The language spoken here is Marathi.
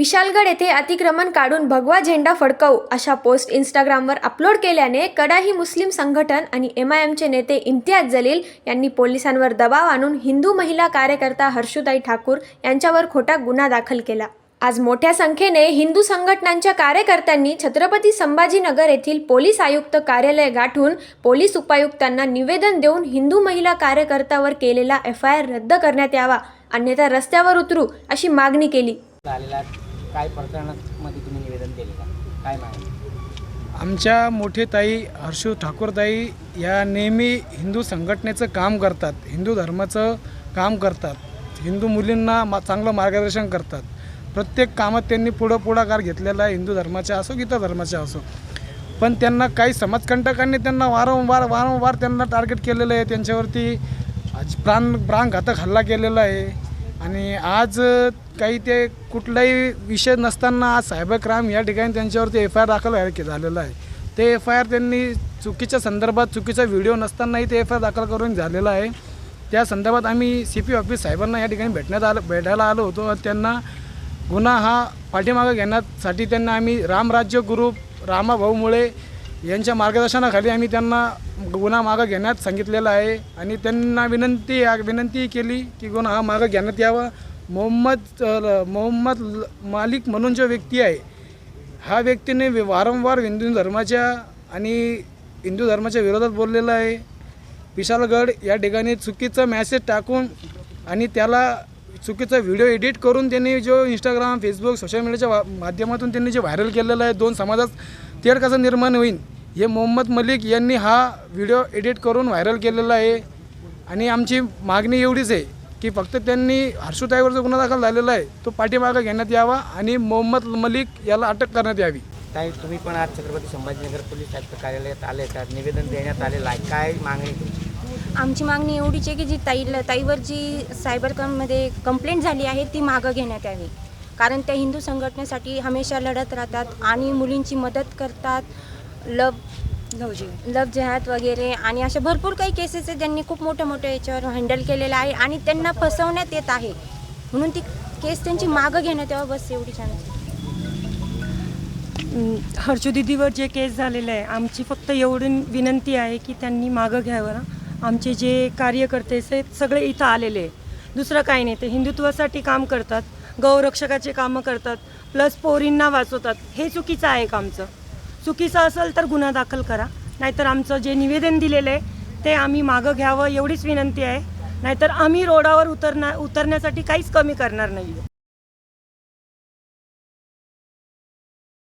विशालगड येथे अतिक्रमण काढून भगवा झेंडा फडकवू अशा पोस्ट इंस्टाग्रामवर अपलोड केल्याने कडाही मुस्लिम संघटन आणि एम आय एमचे नेते इम्तियाज जलील यांनी पोलिसांवर दबाव आणून हिंदू महिला कार्यकर्ता हर्षुताई ठाकूर यांच्यावर खोटा गुन्हा दाखल केला. आज मोठ्या संख्येने हिंदू संघटनांच्या कार्यकर्त्यांनी छत्रपती संभाजीनगर येथील पोलीस आयुक्त कार्यालय गाठून पोलीस उपायुक्तांना निवेदन देऊन हिंदू महिला कार्यकर्त्यावर केलेला एफ आय आर रद्द करण्यात यावा अन्यथा रस्त्यावर उतरू अशी मागणी केली. काय प्रकरणामध्ये तुम्ही निवेदन दिले का? काय मागणी? आमच्या मोठे ताई हर्षू ठाकूरताई या नेहमी हिंदू संघटनेचं काम करतात हिंदू धर्माचं काम करतात हिंदू मुलींना मा चांगलं मार्गदर्शन करतात. प्रत्येक कामात त्यांनी पुढं पुढाकार घेतलेला आहे हिंदू धर्माच्या असो की इतर धर्माच्या असो. पण त्यांना काही समाजकंटकांनी त्यांना वारंवार वारंवार त्यांना टार्गेट केलेलं आहे त्यांच्यावरती आज प्राण प्राणघातक हल्ला केलेला आहे. आणि आज काही ते कुठलाही विषय नसताना आज सायबर क्राईम या ठिकाणी त्यांच्यावरती एफ आय आर दाखल झालेला आहे. ते एफ आय आर त्यांनी चुकीच्या संदर्भात चुकीचा व्हिडिओ नसतानाही ते एफ आय आर दाखल करून झालेला आहे. त्या संदर्भात आम्ही सी पी ऑफिस साहेबांना या ठिकाणी भेटण्यात आलं भेटायला आलो होतो. त्यांना गुन्हा हा पाठीमागं घेण्यासाठी त्यांना आम्ही रामराज्य ग्रुप रामाभाऊ मुळे यांच्या मार्गदर्शनाखाली आम्ही त्यांना गुन्हा मागं घेण्यात सांगितलेलं आहे. आणि त्यांना विनंती विनंती केली की गुन्हा हा मागं घेण्यात यावा. मोहम्मद मोहम्मद ल- मालिक म्हणून जो व्यक्ती आहे हा व्यक्तीने वारंवार हिंदू धर्माच्या आणि हिंदू धर्माच्या विरोधात बोललेला आहे. विशालगड या ठिकाणी चुकीचं मॅसेज टाकून आणि त्याला चुकीचा व्हिडिओ एडिट करून त्यांनी जो इंस्टाग्राम फेसबुक सोशल मीडियाच्या माध्यमातून त्यांनी जे व्हायरल केलेलं आहे दोन समाजात तेढ कसं निर्माण होईल हे मोहम्मद मलिक यांनी हा व्हिडिओ एडिट करून व्हायरल केलेला आहे. आणि आमची मागणी एवढीच आहे की फक्त त्यांनी हर्षुताईवर जो गुन्हा दाखल झालेला आहे तो पाठीमागं घेण्यात यावा आणि मोहम्मद मलिक याला अटक करण्यात यावी. ताई तुम्ही पण आज छत्रपती संभाजीनगर पोलीस आयुक्त कार्यालयात आले का निवेदन देण्यात आलेलं आहे. काय मागणी तुमची? आमची मागणी एवढीच आहे की जी ताईला ताईवर जी सायबर क्राईममध्ये कंप्लेंट झाली आहे ती मागं घेण्यात यावी. कारण त्या हिंदू संघटनेसाठी हमेशा लढत राहतात आणि मुलींची मदत करतात. लव लव लव जेहाद वगैरे आणि अशा भरपूर काही केसेस आहेत ज्यांनी खूप मोठ्या मोठ्या याच्यावर हँडल केलेलं आहे आणि त्यांना फसवण्यात येत आहे. म्हणून ती केस त्यांची मागं घेण्यात यावं बस एवढी छान हर्षू दीदीवर जे केस झालेलं आहे आमची फक्त एवढी विनंती आहे की त्यांनी मागं घ्यावं. आमचे जे कार्यकर्ते आहेत सगळे इथं आलेले आहे दुसरं काही नाही ते हिंदुत्वासाठी काम करतात गौरक्षकाचे कामं करतात प्लस पोरींना वाचवतात. हे चुकीचं आहे का आमचं? चुकीचं असेल तर गुन्हा दाखल करा. नाहीतर आमचं जे निवेदन दिलेलं आहे ते आम्ही मागं घ्यावं एवढीच विनंती आहे. नाहीतर आम्ही रोडावर उतरणार उतरण्यासाठी काहीच कमी करणार नाही